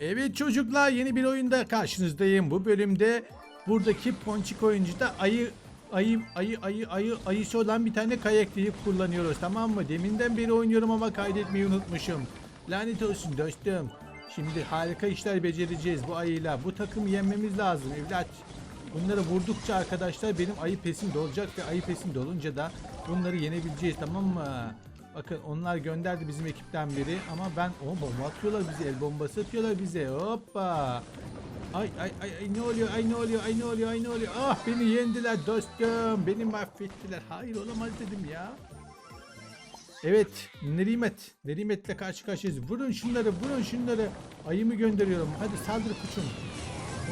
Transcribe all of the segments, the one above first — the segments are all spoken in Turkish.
Evet çocuklar yeni bir oyunda karşınızdayım. Bu bölümde buradaki ponçik oyuncuda ayı ayı ayı ayı ayı ayısı olan bir tane kayaklayı kullanıyoruz tamam mı? Deminden beri oynuyorum ama kaydetmeyi unutmuşum. Lanet olsun dostum. Şimdi harika işler becereceğiz bu ayıyla. Bu takımı yenmemiz lazım evlat. Bunları vurdukça arkadaşlar benim ayı pesim dolacak ve ayı pesim dolunca da bunları yenebileceğiz tamam mı? Bakın onlar gönderdi bizim ekipten biri ama ben o bomba atıyorlar bize el bombası atıyorlar bize hoppa. Ay ay ay ay ne oluyor ay ne oluyor ay ne oluyor ay ne oluyor ah beni yendiler dostum beni mahvettiler hayır olamaz dedim ya. Evet Nerimet Nerimet'le karşı karşıyayız vurun şunları vurun şunları ayımı gönderiyorum hadi saldır kuçum.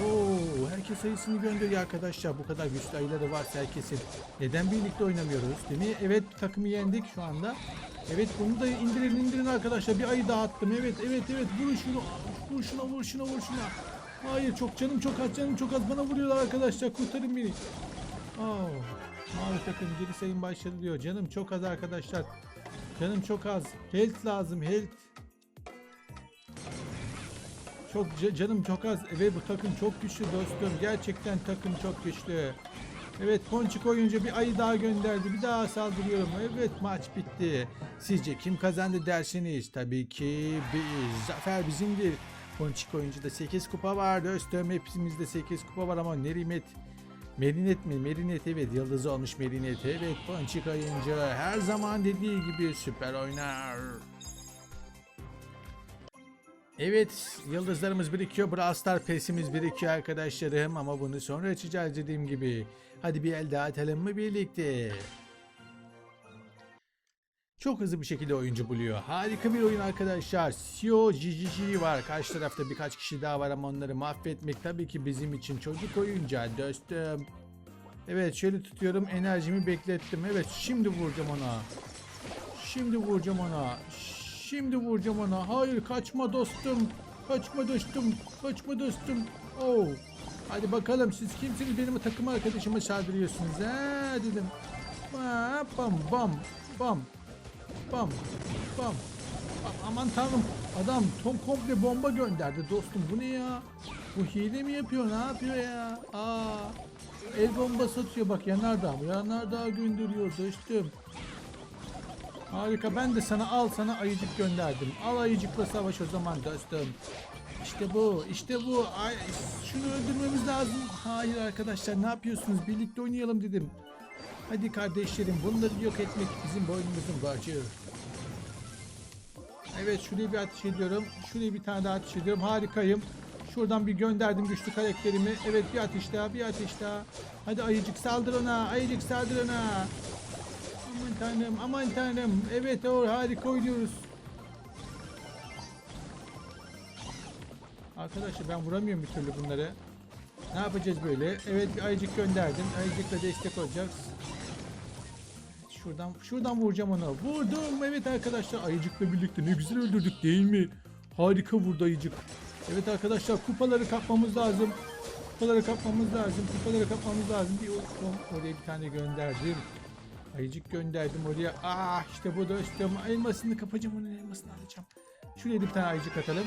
Oo, herkes sayısını gönderiyor arkadaşlar. Bu kadar güçlü ayıları varsa herkesin. Neden birlikte oynamıyoruz? Değil mi? Evet takımı yendik şu anda. Evet bunu da indirin indirin arkadaşlar. Bir ayı daha attım. Evet evet evet vurun şunu. Vur şuna vur şuna vur şuna. Hayır çok canım çok az canım çok az bana vuruyorlar arkadaşlar. Kurtarın beni. Oo, mavi takım geri sayım başladı diyor. Canım çok az arkadaşlar. Canım çok az. Health lazım health. Çok ca- canım çok az ve bu takım çok güçlü dostum. Gerçekten takım çok güçlü. Evet Ponçik oyuncu bir ayı daha gönderdi. Bir daha saldırıyorum. Evet maç bitti. Sizce kim kazandı dersiniz? Tabii ki biz. Zafer bizimdir. Ponçik oyuncuda 8 kupa var dostum. Hepimizde 8 kupa var ama Nerimet Merinet mi? Merinet evet yıldızı olmuş Merinet. Evet Ponçik oyuncu her zaman dediği gibi süper oynar. Evet, yıldızlarımız birikiyor. Brawl Star pesimiz birikiyor arkadaşlarım ama bunu sonra açacağız dediğim gibi. Hadi bir el daha atalım mı birlikte? Çok hızlı bir şekilde oyuncu buluyor. Harika bir oyun arkadaşlar. Sio GGG var. Karşı tarafta birkaç kişi daha var ama onları mahvetmek tabii ki bizim için çocuk oyuncağı dostum. Evet şöyle tutuyorum enerjimi beklettim. Evet şimdi vuracağım ona. Şimdi vuracağım ona. Şimdi vuracağım ona. Hayır kaçma dostum. Kaçma dostum. Kaçma dostum. Oh. Hadi bakalım siz kimsiniz benim takım arkadaşıma saldırıyorsunuz ha dedim. Bam bam bam bam bam. Aman tanrım adam tom komple bomba gönderdi dostum bu ne ya? Bu hile mi yapıyor ne yapıyor ya? Aa, el bombası atıyor bak yanardağ yanardağ gönderiyor dostum. Harika ben de sana al sana ayıcık gönderdim. Al ayıcıkla savaş o zaman dostum. İşte bu işte bu. Ay, şunu öldürmemiz lazım. Hayır arkadaşlar ne yapıyorsunuz? Birlikte oynayalım dedim. Hadi kardeşlerim bunları yok etmek bizim boynumuzun borcu. Evet şuraya bir ateş ediyorum. Şuraya bir tane daha ateş ediyorum. Harikayım. Şuradan bir gönderdim güçlü karakterimi. Evet bir ateş daha bir ateş daha. Hadi ayıcık saldır ona. Ayıcık saldır ona. Aman tanrım, aman tanrım. Evet o harika oynuyoruz. Arkadaşlar ben vuramıyorum bir türlü bunları. Ne yapacağız böyle? Evet bir ayıcık gönderdim. Ayıcıkla destek olacağız. Şuradan şuradan vuracağım onu. Vurdum. Evet arkadaşlar ayıcıkla birlikte ne güzel öldürdük değil mi? Harika vurdu ayıcık. Evet arkadaşlar kupaları kapmamız lazım. Kupaları kapmamız lazım. Kupaları kapmamız lazım. Bir oraya bir tane gönderdim. Ayıcık gönderdim oraya. Ah işte bu dostum. Elmasını kapacağım onun elmasını alacağım. Şuraya bir tane ayıcık atalım.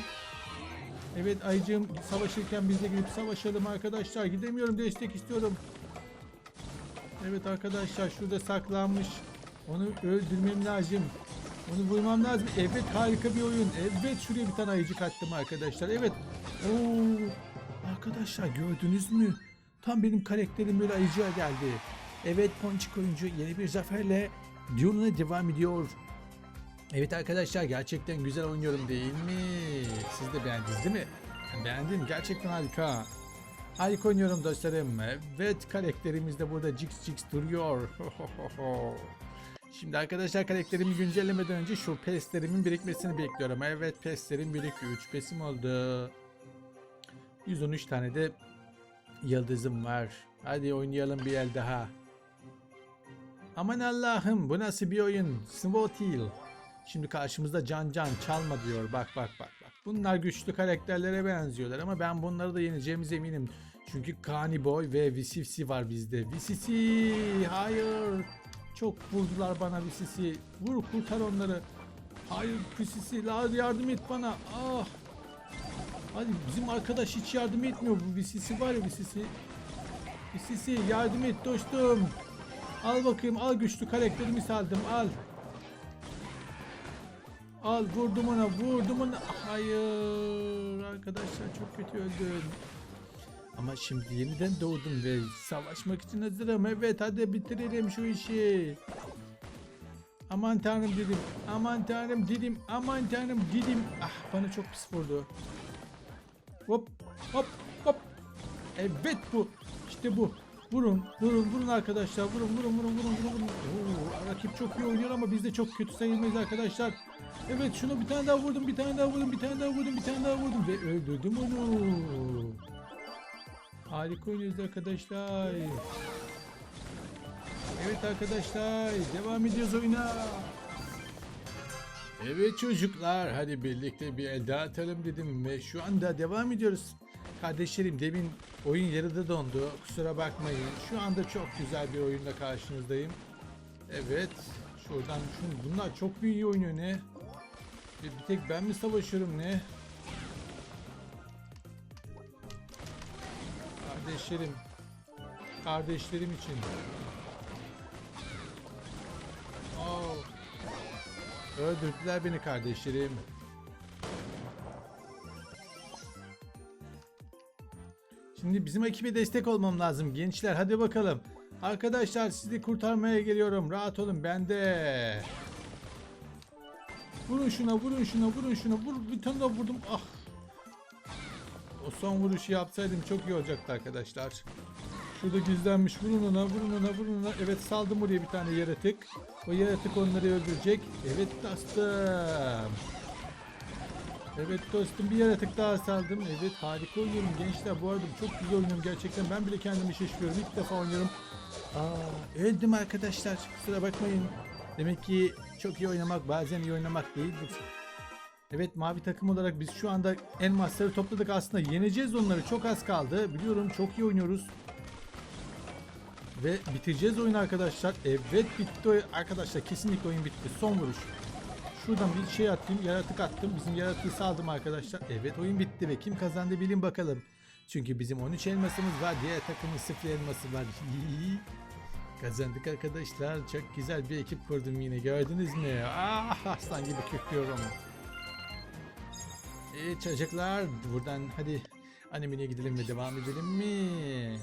Evet ayıcığım savaşırken biz de gidip savaşalım arkadaşlar. Gidemiyorum destek istiyorum. Evet arkadaşlar şurada saklanmış. Onu öldürmem lazım. Onu vurmam lazım. Evet harika bir oyun. Evet şuraya bir tane ayıcık attım arkadaşlar. Evet. Oo, arkadaşlar gördünüz mü? Tam benim karakterim böyle ayıcığa geldi. Evet Ponçik oyuncu yeni bir zaferle yoluna devam ediyor. Evet arkadaşlar gerçekten güzel oynuyorum değil mi? Siz de beğendiniz değil mi? Beğendim gerçekten harika. Harika oynuyorum dostlarım. Evet karakterimiz de burada Jix Jix duruyor. Şimdi arkadaşlar karakterimi güncellemeden önce şu peslerimin birikmesini bekliyorum. Evet peslerim birikiyor. 3 pesim oldu. 113 tane de yıldızım var. Hadi oynayalım bir el daha. Aman Allah'ım bu nasıl bir oyun? Svotil. Şimdi karşımızda Can Can çalma diyor. Bak bak bak bak. Bunlar güçlü karakterlere benziyorlar ama ben bunları da yeneceğimize eminim. Çünkü Kani Boy ve Visivsi var bizde. Visisi hayır. Çok vurdular bana Visisi. Vur kurtar onları. Hayır Visisi yardım et bana. Ah. Hadi bizim arkadaş hiç yardım etmiyor. Bu VCC var ya VCC. VCC yardım et dostum. Al bakayım al güçlü karakterimi saldım al. Al vurdum ona vurdum ona. Hayır arkadaşlar çok kötü öldüm. Ama şimdi yeniden doğdum ve savaşmak için hazırım. Evet hadi bitirelim şu işi. Aman tanrım dedim. Aman tanrım dedim. Aman tanrım dedim. Ah bana çok pis vurdu. Hop hop hop. Evet bu. İşte bu. Vurun, vurun, vurun arkadaşlar. Vurun, vurun, vurun, vurun, vurun. Oo, rakip çok iyi oynuyor ama biz de çok kötü sayılmayız arkadaşlar. Evet şunu bir tane daha vurdum, bir tane daha vurdum, bir tane daha vurdum, bir tane daha vurdum ve öldürdüm onu. Harika oynuyoruz arkadaşlar. Evet arkadaşlar devam ediyoruz oyuna. Evet çocuklar hadi birlikte bir el daha atalım dedim ve şu anda devam ediyoruz. Kardeşlerim demin oyun yarıda dondu kusura bakmayın. Şu anda çok güzel bir oyunla karşınızdayım. Evet şuradan şunu bunlar çok iyi oynuyor ne? Bir, bir tek ben mi savaşıyorum ne? Kardeşlerim kardeşlerim için. Oh. Öldürdüler beni kardeşlerim. Şimdi bizim ekibe destek olmam lazım gençler hadi bakalım. Arkadaşlar sizi kurtarmaya geliyorum. Rahat olun bende. Vurun şuna vurun şuna vurun şuna vur bir tane daha vurdum. Ah. O son vuruşu yapsaydım çok iyi olacaktı arkadaşlar. Şurada gizlenmiş. Vurun ona, vurun ona, vurun ona. Evet saldım oraya bir tane yaratık. O yaratık onları öldürecek. Evet dostum. Evet dostum bir yaratık daha saldım. Evet harika oynuyorum gençler. Bu arada çok güzel oynuyorum gerçekten. Ben bile kendimi şaşırıyorum. İlk defa oynuyorum. Aa, öldüm arkadaşlar. Kusura bakmayın. Demek ki çok iyi oynamak bazen iyi oynamak değildir. Evet mavi takım olarak biz şu anda elmasları topladık aslında yeneceğiz onları çok az kaldı biliyorum çok iyi oynuyoruz ve bitireceğiz oyunu arkadaşlar evet bitti arkadaşlar kesinlikle oyun bitti son vuruş şuradan bir şey attım yaratık attım bizim yaratığı saldım arkadaşlar evet oyun bitti ve kim kazandı bilin bakalım çünkü bizim 13 elmasımız var diğer takımın 0 elması var Kazandık arkadaşlar. Çok güzel bir ekip kurdum yine. Gördünüz mü? Ah aslan gibi köklüyorum. Evet çocuklar buradan hadi animine gidelim ve devam edelim mi?